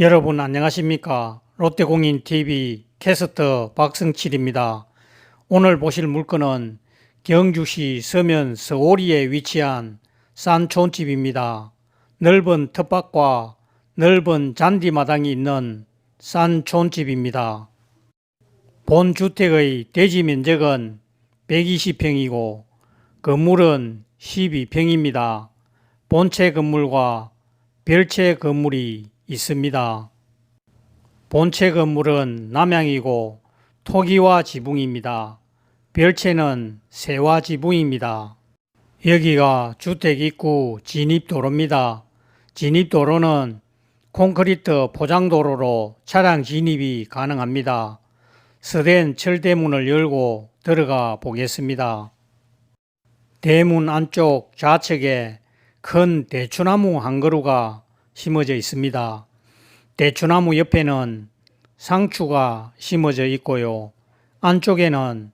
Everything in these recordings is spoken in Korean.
여러분 안녕하십니까 롯데공인TV 캐스터 박승칠입니다. 오늘 보실 물건은 경주시 서면 서오리에 위치한 싼촌집입니다. 넓은 텃밭과 넓은 잔디마당이 있는 싼촌집입니다. 본 주택의 대지 면적은 120평이고 건물은 12평입니다. 본체 건물과 별채 건물이 있습니다. 본체 건물은 남향이고 토기와 지붕입니다. 별채는 세와 지붕입니다. 여기가 주택 입구 진입도로입니다. 진입도로는 콘크리트 포장도로로 차량 진입이 가능합니다. 서된 철대문을 열고 들어가 보겠습니다. 대문 안쪽 좌측에 큰 대추나무 한 그루가 심어져 있습니다. 대추나무 옆에는 상추가 심어져 있고요. 안쪽에는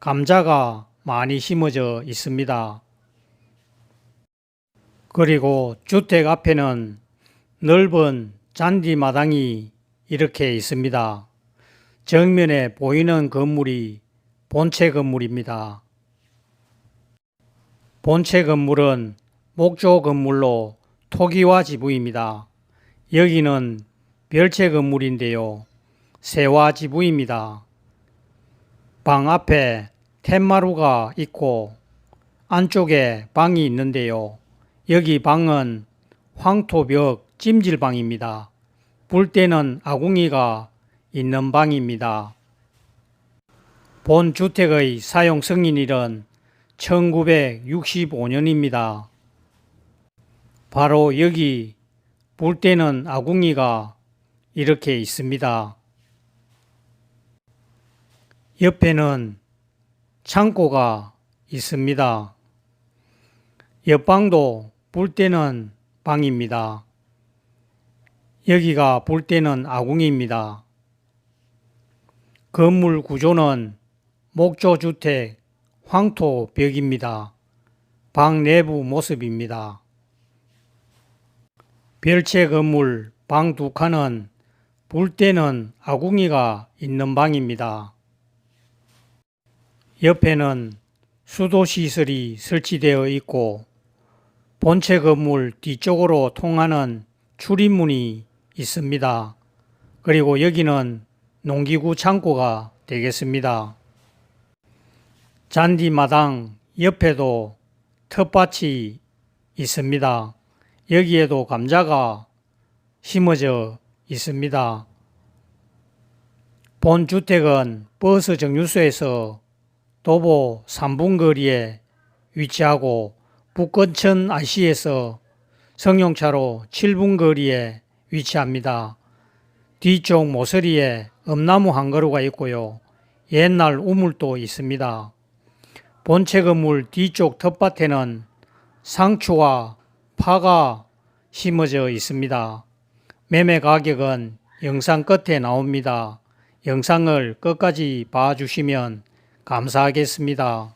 감자가 많이 심어져 있습니다. 그리고 주택 앞에는 넓은 잔디 마당이 이렇게 있습니다. 정면에 보이는 건물이 본체 건물입니다. 본체 건물은 목조 건물로 토기와 지붕입니다. 여기는 별채 건물인데요. 세와 지붕입니다. 방 앞에 텐마루가 있고 안쪽에 방이 있는데요. 여기 방은 황토벽 찜질방입니다. 불 때는 아궁이가 있는 방입니다. 본 주택의 사용 승인일은 1965년입니다. 바로 여기 볼 때는 아궁이가 이렇게 있습니다. 옆에는 창고가 있습니다. 옆방도 볼 때는 방입니다. 여기가 볼 때는 아궁이입니다. 건물 구조는 목조주택 황토 벽입니다. 방 내부 모습입니다. 별채 건물 방 두 칸은 볼 때는 아궁이가 있는 방입니다. 옆에는 수도 시설이 설치되어 있고 본체 건물 뒤쪽으로 통하는 출입문이 있습니다. 그리고 여기는 농기구 창고가 되겠습니다. 잔디마당 옆에도 텃밭이 있습니다. 여기에도 감자가 심어져 있습니다. 본 주택은 버스 정류소에서 도보 3분 거리에 위치하고 북건천 IC에서 성용차로 7분 거리에 위치합니다. 뒤쪽 모서리에 엄나무 한 그루가 있고요. 옛날 우물도 있습니다. 본체 건물 뒤쪽 텃밭에는 상추와 파가 심어져 있습니다. 매매 가격은 영상 끝에 나옵니다. 영상을 끝까지 봐주시면 감사하겠습니다.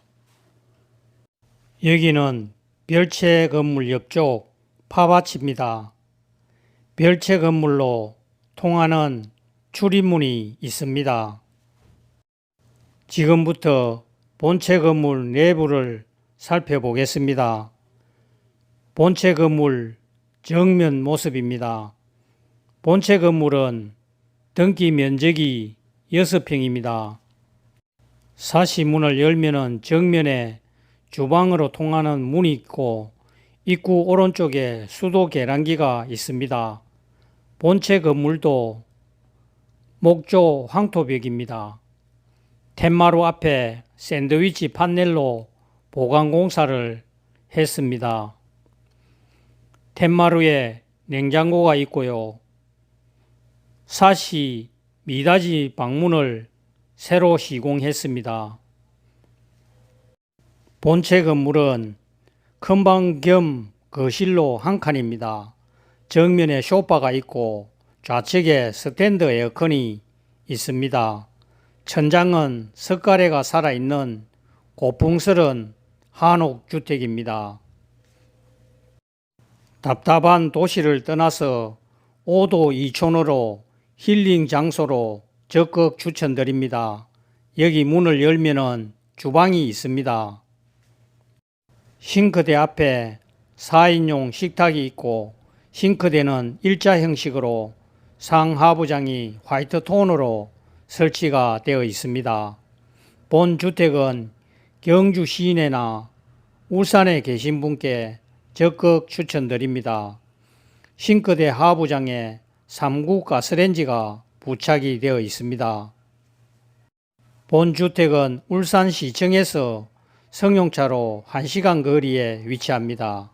여기는 별채 건물 옆쪽 파밭입니다. 별채 건물로 통하는 출입문이 있습니다. 지금부터 본체 건물 내부를 살펴보겠습니다. 본체 건물 정면 모습입니다. 본체 건물은 등기 면적이 6평입니다. 사시 문을 열면은 정면에 주방으로 통하는 문이 있고 입구 오른쪽에 수도 계량기가 있습니다. 본체 건물도 목조 황토벽입니다. 텐마루 앞에 샌드위치 판넬로 보강 공사를 했습니다. 텐마루에 냉장고가 있고요. 사시 미닫이 방문을 새로 시공했습니다. 본체 건물은 큰 방 겸 거실로 한 칸입니다. 정면에 쇼파가 있고 좌측에 스탠드 에어컨이 있습니다. 천장은 석가래가 살아있는 고풍스런 한옥 주택입니다. 답답한 도시를 떠나서 5도 2촌으로 힐링 장소로 적극 추천드립니다. 여기 문을 열면은 주방이 있습니다. 싱크대 앞에 4인용 식탁이 있고 싱크대는 일자 형식으로 상하부장이 화이트 톤으로 설치가 되어 있습니다. 본 주택은 경주 시내나 울산에 계신 분께 적극 추천드립니다. 싱크대 하부장에 3구 가스렌지가 부착이 되어 있습니다. 본 주택은 울산시청에서 성용차로 1시간 거리에 위치합니다.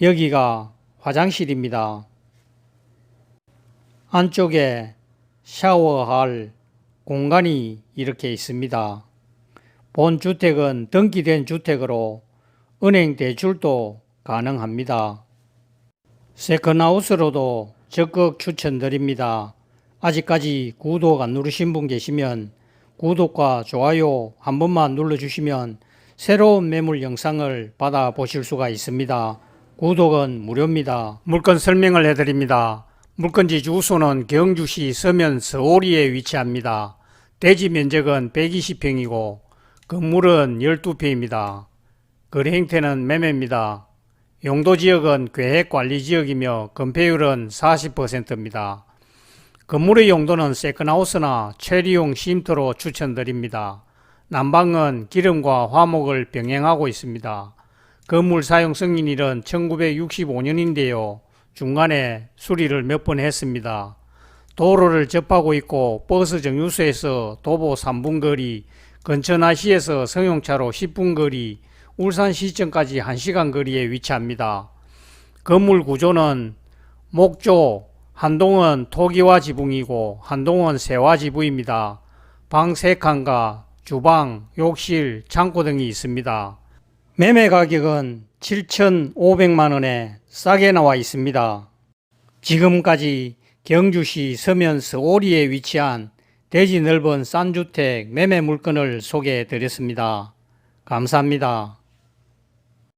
여기가 화장실입니다. 안쪽에 샤워할 공간이 이렇게 있습니다. 본 주택은 등기된 주택으로 은행 대출도 가능합니다. 세컨하우스로도 적극 추천드립니다. 아직까지 구독 안 누르신 분 계시면 구독과 좋아요 한 번만 눌러주시면 새로운 매물 영상을 받아 보실 수가 있습니다. 구독은 무료입니다. 물건 설명을 해드립니다. 물건지 주소는 경주시 서면 서오리에 위치합니다. 대지 면적은 120평이고 건물은 12평입니다. 거래 행태는 매매입니다. 용도 지역은 계획 관리 지역이며 건폐율은 40%입니다. 건물의 용도는 세컨하우스나 체리용 쉼터로 추천드립니다. 난방은 기름과 화목을 병행하고 있습니다. 건물 사용 승인일은 1965년인데요. 중간에 수리를 몇 번 했습니다. 도로를 접하고 있고 버스 정류소에서 도보 3분 거리, 근처나시에서 성용차로 10분 거리, 울산 시청까지 1시간 거리에 위치합니다. 건물 구조는 목조, 한동은 토기와 지붕이고 한동은 세와 지붕입니다. 방 3칸과 주방, 욕실, 창고 등이 있습니다. 매매 가격은 7,500만 원에 싸게 나와 있습니다. 지금까지 경주시 서면 서 오리에 위치한 대지 넓은 싼주택 매매 물건을 소개해 드렸습니다. 감사합니다.